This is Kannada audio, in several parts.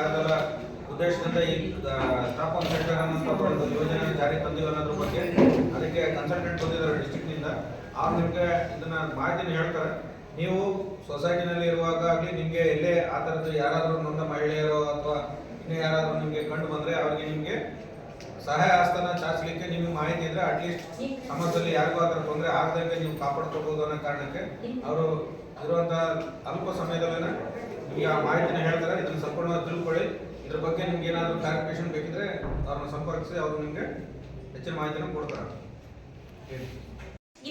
ಕಾರ್ಯದ ಉದ್ದೇಶದಿಂದ ಈ ಸ್ಟಾಪ್ ಸೆಂಟರ್ ಅನ್ನೋ ಯೋಜನೆ ಜಾರಿ ತಂದಿವೆ ಅನ್ನೋದ್ರ ಬಗ್ಗೆ. ಅದಕ್ಕೆ ಕನ್ಸಲ್ಟೆಂಟ್ ಬಂದಿದ್ದಾರೆ ಡಿಸ್ಟಿಕ್ನಿಂದ ಆಗ ನಿಮಗೆ ಇದನ್ನ ಮಾಹಿತಿನ ಹೇಳ್ತಾರೆ. ನೀವು ಸೊಸೈಟಿನಲ್ಲಿ ಆಗಲಿ, ನಿಮಗೆ ಎಲ್ಲೇ ಆ ಥರದ್ದು ಯಾರಾದರೂ ನೊಂದ ಮಹಿಳೆಯರು ಅಥವಾ ಇನ್ನೂ ಯಾರಾದರೂ ನಿಮಗೆ ಕಂಡು ಬಂದರೆ ಅವರಿಗೆ ನಿಮಗೆ ಸಹಾಯ ಹಸ್ತನ ಚಾಚಲಿಕ್ಕೆ ನಿಮಗೆ ಮಾಹಿತಿ ಇದ್ರೆ ಅಟ್ಲೀಸ್ಟ್ ಸಮಾಜದಲ್ಲಿ ಯಾರಿಗೂ ಆದ್ರೆ ತೊಂದರೆ ಆಗದಂಗೆ ನೀವು ಕಾಪಾಡ್ಕೋಬಹುದು ಅನ್ನೋ ಕಾರಣಕ್ಕೆ ಅವರು ಇರುವಂತಹ ಅಲ್ಪ ಸಮಯದಲ್ಲೇ ನಿಮಗೆ ಆ ಮಾಹಿತಿನ ಹೇಳ್ತಾರೆ. ಇದನ್ನ ಸಂಪೂರ್ಣವಾಗಿ ತಿಳ್ಕೊಳ್ಳಿ. ಇದ್ರ ಬಗ್ಗೆ ನಿಮ್ಗೆ ಏನಾದರೂ ಕ್ಲಾರಿಫಿಕೇಶನ್ ಬೇಕಿದ್ರೆ ಅವ್ರನ್ನ ಸಂಪರ್ಕಿಸಿ, ಅವರು ನಿಮಗೆ ಹೆಚ್ಚಿನ ಮಾಹಿತಿನ ಕೊಡ್ತಾರೆ.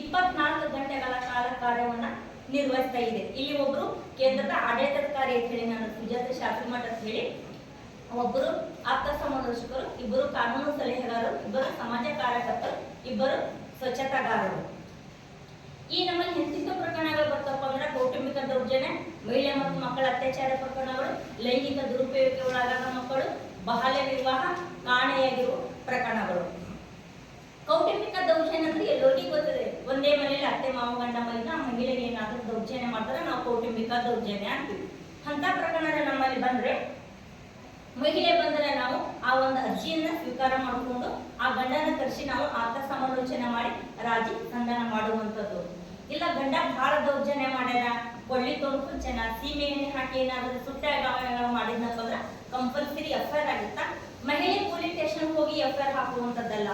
ಇಪ್ಪತ್ನಾಲ್ಕು ಗಂಟೆಗಳ ಕಾಲ ಕಾರ್ಯವನ್ನ ನಿರ್ವಹಿಸ್ತಾ ಇದೆ. ಇಲ್ಲಿ ಒಬ್ರು ಕೇಂದ್ರದ ಆಡಳಿತಾಧಿಕಾರಿ ಅಂತ ಹೇಳಿ, ನಾನು ಸುಜಾತ ಶಾಸ್ತ್ರಿ ಮಠ ಅಂತ ಹೇಳಿ ಒಬ್ಬರು ಆಪ್ತ ಸಮಾಲೋಚಕರು ಇಬ್ಬರು ಕಾನೂನು ಸಲಹೆಗಾರರು, ಇಬ್ಬರು ಸಮಾಜ ಕಾರ್ಯಕರ್ತರು, ಇಬ್ಬರು ಸ್ವಚ್ಛತಾಗಾರರು. ಈ ನಮ್ಮಲ್ಲಿ ಎಂತಿಂತ ಪ್ರಕರಣಗಳು ಬರ್ತಪ್ಪ ಅಂದ್ರೆ ಕೌಟುಂಬಿಕ ದೌರ್ಜನ್ಯ, ಮಹಿಳೆ ಮತ್ತು ಮಕ್ಕಳ ಅತ್ಯಾಚಾರ ಪ್ರಕರಣಗಳು, ಲೈಂಗಿಕ ದುರುಪಯೋಗಕ್ಕೆ ಒಳಗಾದ ಮಕ್ಕಳು ಬಾಲ್ಯ ವಿವಾಹ ಕಾಣೆಯಾಗಿರುವ ಪ್ರಕರಣಗಳು. ಕೌಟುಂಬಿಕ ದೌರ್ಜನ್ಯ ಅಂದ್ರೆ ಎಲ್ಲರಿಗೂ ಗೊತ್ತಿದೆ. ಒಂದೇ ಮನೆಯಲ್ಲಿ ಅತ್ತೆ ಮಾವ ಗಂಡ ಮೈನ ಮಹಿಳೆಗೆ ಏನಾದ್ರೂ ದೌರ್ಜನ್ಯ ಮಾಡ್ತಾರೆ, ನಾವು ಕೌಟುಂಬಿಕ ದೌರ್ಜನ್ಯ ಅಂತೀವಿ. ಅಂತ ಪ್ರಕರಣ ನಮ್ಮಲ್ಲಿ ಬಂದ್ರೆ ಮಹಿಳೆ ಬಂದರೆ ನಾವು ಆ ಒಂದು ಅರ್ಜಿಯನ್ನ ಸ್ವೀಕಾರ ಮಾಡಿಕೊಂಡು ಆ ಗಂಡನ ಕರೆಸಿ ನಾವು ಆತ ಸಮಾಲೋಚನೆ ಮಾಡಿ ರಾಜಿ ಸಂಧಾನ ಮಾಡುವಂಥದ್ದು. ಇಲ್ಲ ಗಂಡ ಬಹಳ ದೌರ್ಜನ್ಯ ಮಾಡ್ಯಾರ, ಕೊಳ್ಳಿ ತೊಡಕು ಜನ ಸೀಮೆ ಎಣ್ಣೆ ಹಾಕಿ ಏನಾದ್ರೂ ಸುಟ್ಟ ಗಾಯಗಳು ಮಾಡಿದ್ನಪ್ಪ ಅಂದ್ರೆ ಕಂಪಲ್ಸರಿ ಎಫ್ ಐ ಆರ್ ಆಗುತ್ತಾ? ಮಹಿಳೆ ಪೊಲೀಸ್ ಸ್ಟೇಷನ್ ಹೋಗಿ ಎಫ್ ಐ ಆರ್ ಹಾಕುವಂಥದ್ದಲ್ಲ.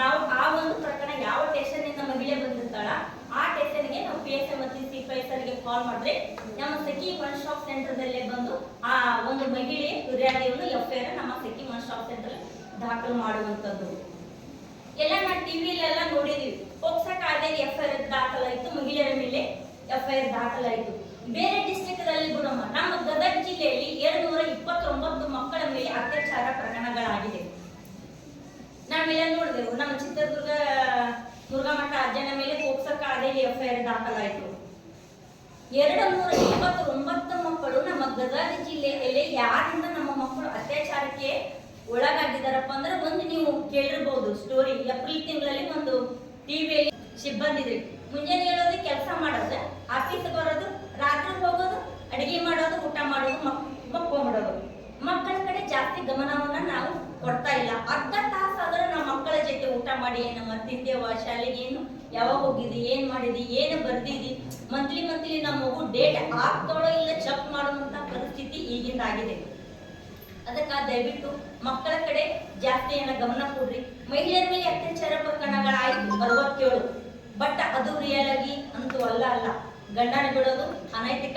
ನಾವು ಆ ಒಂದು ಪ್ರಕರಣ ಯಾವ ಸ್ಟೇಷನ್ ಇಂದ ಮಹಿಳೆ ಬಂದಿರ್ತಾಳ, ಆ ಸ್ಟೇಷನ್ಗೆ ನಾವು ಪಿ ಎಸ್ ಮತ್ತು ಸಿ ಗೆ ಕಾಲ್ ಮಾಡಿದ್ರೆ ನಮ್ಮ ಸಖಿ ಒನ್ ಸ್ಟಾಪ್ ಸೆಂಟರ್ದಲ್ಲೇ ಬಂದು ಆ ಒಂದು ಮಹಿಳೆ ಫಿರ್ಯಾದಿಯನ್ನು ಎಫ್ ಐ ಆರ್ ನಮ್ಮ ಮನ್ ಸ್ಟಾಪ್ ಸೆಂಟರ್ ದಾಖಲು ಮಾಡುವಂಥದ್ದು. ಎಲ್ಲ ನಾವು ಟಿವಿಲೆಲ್ಲ ನೋಡಿದೀವಿ. ಪೋಕ್ಸ ಕಾಯ್ದೆಗೆ ಎಫ್ ಐ ಆರ್ ದಾಖಲಾಯಿತು, ಮಹಿಳೆಯರ ಮೇಲೆ ಎಫ್ ಐ ಆರ್ ದಾಖಲಾಯಿತು. ಬೇರೆ ಗುಣಮ ಬಿಡಮ್ಮ ನಮ್ಮ ಗದಗ ಜಿಲ್ಲೆಯಲ್ಲಿ ಎರಡು ನೂರ ಇಪ್ಪತ್ತೊಂಬತ್ತು ಮಕ್ಕಳ ಮೇಲೆ ಅತ್ಯಾಚಾರ ಪ್ರಕರಣಗಳಾಗಿದೆ. ನಾವೆಲ್ಲ ನೋಡಿದೆವು, ನಮ್ಮ ಚಿತ್ರದುರ್ಗ ಮುರುಘಾಮಠ ಅಜ್ಜನ ಮೇಲೆ ಪೋಕ್ಸ ಕಾಯ್ದೆಯಲ್ಲಿ ಎಫ್ ಐ ಆರ್ ದಾಖಲಾಯಿತು. ಎರಡು ನೂರ ಇಪ್ಪತ್ತೊಂಬತ್ತು ಮಕ್ಕಳು ನಮ್ಮ ಗದಗ ಜಿಲ್ಲೆಯಲ್ಲಿ ಯಾರಿಂದ ನಮ್ಮ ಮಕ್ಕಳು ಅತ್ಯಾಚಾರಕ್ಕೆ ಒಳಗಾಗಿದ್ದಾರಪ್ಪ ಅಂದ್ರೆ ಒಂದು ನೀವು ಕೇಳಿರ್ಬೋದು ಸ್ಟೋರಿ ಏಪ್ರಿಲ್ ತಿಂಗಳಲ್ಲಿ ಒಂದು ಟಿವಿಯಲ್ಲಿ ಸಿಬ್ಬಂದಿ ಮುಂಜಾನೆ ಹೇಳೋದು ಕೆಲಸ ಮಾಡೋದು ಆಫೀಸ್ ಬರೋದು, ರಾತ್ರಿ ಹೋಗೋದು, ಅಡಿಗೆ ಮಾಡೋದು, ಊಟ ಮಾಡೋದು ಮಕ್ಕ ಮಾಡೋದು. ಮಕ್ಕಳ ಕಡೆ ಜಾಸ್ತಿ ಗಮನವನ್ನ ನಾವು ಕೊಡ್ತಾ ಇಲ್ಲ. ಅರ್ಧ ತಾಸಾದ್ರೆ ನಾವು ಮಕ್ಕಳ ಜೊತೆ ಊಟ ಮಾಡಿ, ನಮ್ಮ ತಿಂದೇವ ಶಾಲೆಗೆ ಏನು ಯಾವಾಗ ಹೋಗಿದಿ ಏನ್ ಮಾಡಿದಿ ಏನು ಬರ್ದಿದಿ ಮಂತ್ಲಿ ಡೇಟ್ ಆಗ್ತಾಳೋ ಇಲ್ಲ ಚೆಕ್ ಮಾಡುವಂತ ಪರಿಸ್ಥಿತಿ ಈಗಿಂದ ಆಗಿದೆ. ಅದಕ್ಕ ದಯವಿಟ್ಟು ಮಕ್ಕಳ ಕಡೆ ಜಾಸ್ತಿ ಏನ ಗಮನ ಕೊಡ್ರಿ. ಮಹಿಳೆಯರ ಮೇಲೆ ಅತ್ಯಾಚಾರ ಪ್ರಕರಣಗಳಾಯ್ತು ಅರವತ್ತೇಳು. ಬಟ್ ಅದು ರಿಯಲ್ ಆಗಿ ಅಂತೂ ಅಲ್ಲ ಅಲ್ಲ. ಗಂಡನ ಬಿಡೋದು ಅನೈತಿಕ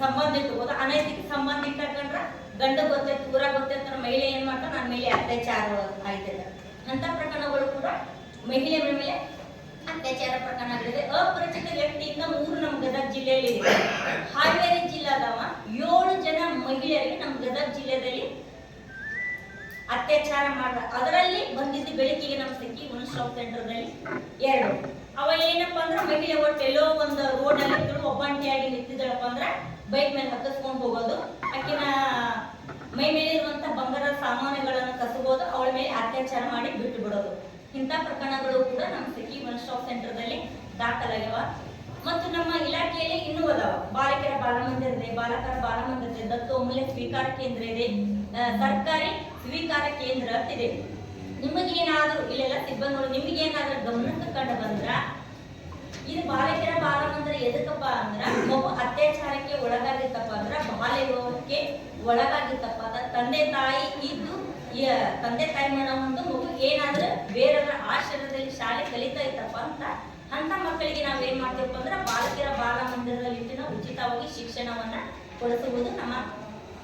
ಸಂಬಂಧ ಇಟ್ಕೋದು ಅನೈತಿಕ ಸಂಬಂಧ ಇಟ್ಟಕೊಂಡ್ರ ಗಂಡ ಗೊತ್ತೈತೆ, ಊರ ಗೊತ್ತೈತೆ ಮಹಿಳೆ ಏನ್ ನನ್ನ ಮೇಲೆ ಅತ್ಯಾಚಾರ ಆಯ್ತದ ಅಂತ ಪ್ರಕರಣಗಳು ಕೂಡ ಮಹಿಳೆಯರ ಮೇಲೆ ಅತ್ಯಾಚಾರ ಪ್ರಕರಣಗಳಿದೆ ಅಪರಿಚಿತ ವ್ಯಕ್ತಿಯಿಂದ ಮೂರು ನಮ್ಮ ಗದಗ ಜಿಲ್ಲೆಯಲ್ಲಿ ಇದೆ. ಹಾವೇರಿ ಜಿಲ್ಲಾದವ ಏಳು ಜನ ಮಹಿಳೆಯರಿಗೆ ನಮ್ಮ ಗದಗ ಜಿಲ್ಲೆಯಲ್ಲಿ ಅತ್ಯಾಚಾರ ಮಾಡ, ಅದರಲ್ಲಿ ಬಂದಿದ್ದು ಬೆಳಿಕಿಗೆ ನಮ್ಮ ಸಿಕ್ಕಿ ಒಂದು ಶಾಪ್ ಸೆಂಟರ್ದಲ್ಲಿ ಎರಡು. ಅವ ಏನಪ್ಪಾ ಅಂದ್ರೆ ಮಹಿಳೆ ಒಟ್ಟು ಎಲ್ಲೋ ಒಂದು ರೋಡ್ ಅಲ್ಲಿ ಒಬ್ಬಂಟಿಯಾಗಿ ನಿಂತಿದ್ದಳಪ್ಪ ಅಂದ್ರೆ ಬೈಕ್ ಮೇಲೆ ಹತ್ತಿಸ್ಕೊಂಡು ಹೋಗೋದು. ಆಕಿನ ಮೈ ಮೇಲೆ ಇರುವಂತ ಬಂಗಾರದ ಸಾಮಾನುಗಳನ್ನು ಕಸಬೋದು, ಅವಳ ಮೇಲೆ ಅತ್ಯಾಚಾರ ಮಾಡಿ ಬಿಟ್ಟು ಬಿಡೋದು. ಇಂಥ ಪ್ರಕರಣಗಳು ಕೂಡ ನಮ್ಮ ಸಖಿ ಒನ್ ಸ್ಟಾಪ್ ಸೆಂಟರ್ದಲ್ಲಿ ದಾಖಲಾಗ್ಯವ. ಮತ್ತು ನಮ್ಮ ಇಲಾಖೆಯಲ್ಲಿ ಇನ್ನೂ ಅದಾವ. ಬಾಲಕಿಯರ ಬಾಲಮಂದಿರ ಇದೆ, ಬಾಲಕರ ಬಾಲಮಂದಿರ ಇದೆ, ದತ್ತು ಅಮೂಲ್ಯ ಸ್ವೀಕಾರ ಕೇಂದ್ರ ಇದೆ ಸರ್ಕಾರಿ ಸ್ವೀಕಾರ ಕೇಂದ್ರ ಇದೆ. ಏನಾದರೂ ಇಲ್ಲೆಲ್ಲ ಸಿಬ್ಬಂದಿಗಳು, ನಿಮಗೇನಾದ್ರೂ ಗಮನಕ್ಕೆ ಕಂಡು ಬಂದ್ರ, ಇದು ಬಾಲಕಿಯರ ಬಾಲಮಂದಿರ ಎದಕ್ಕಪ್ಪ ಅಂದ್ರ ಮಗು ಅತ್ಯಾಚಾರಕ್ಕೆ ಒಳಗಾಗಿತ್ತಪ್ಪ ಅಂದ್ರ ಬಾಲ್ಯ ಒಳಗಾಗಿತ್ತಪ್ಪ ಅಂತ ತಂದೆ ತಾಯಿ ಇದ್ದು ತಂದೆ ತಾಯಿ ಮಾಡೋ ಒಂದು ಮಗು ಏನಾದ್ರೂ ಬೇರೆಯವರ ಆಶ್ರಯದಲ್ಲಿ ಶಾಲೆ ಕಲಿತಾ ಇತ್ತಪ್ಪ ಅಂತ ಅಂತ ಮಕ್ಕಳಿಗೆ ನಾವು ಏನ್ ಮಾಡ್ತೀವಪ್ಪ ಅಂದ್ರೆ ಬಾಲಕಿಯರ ಬಾಲ ಮಂದಿರದಲ್ಲಿ ಉಚಿತವಾಗಿ ಶಿಕ್ಷಣವನ್ನ ಕೊಡಿಸುವುದು ನಮ್ಮ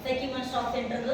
ಸಖಿ ಶಾಪ್ ಸೆಂಟರ್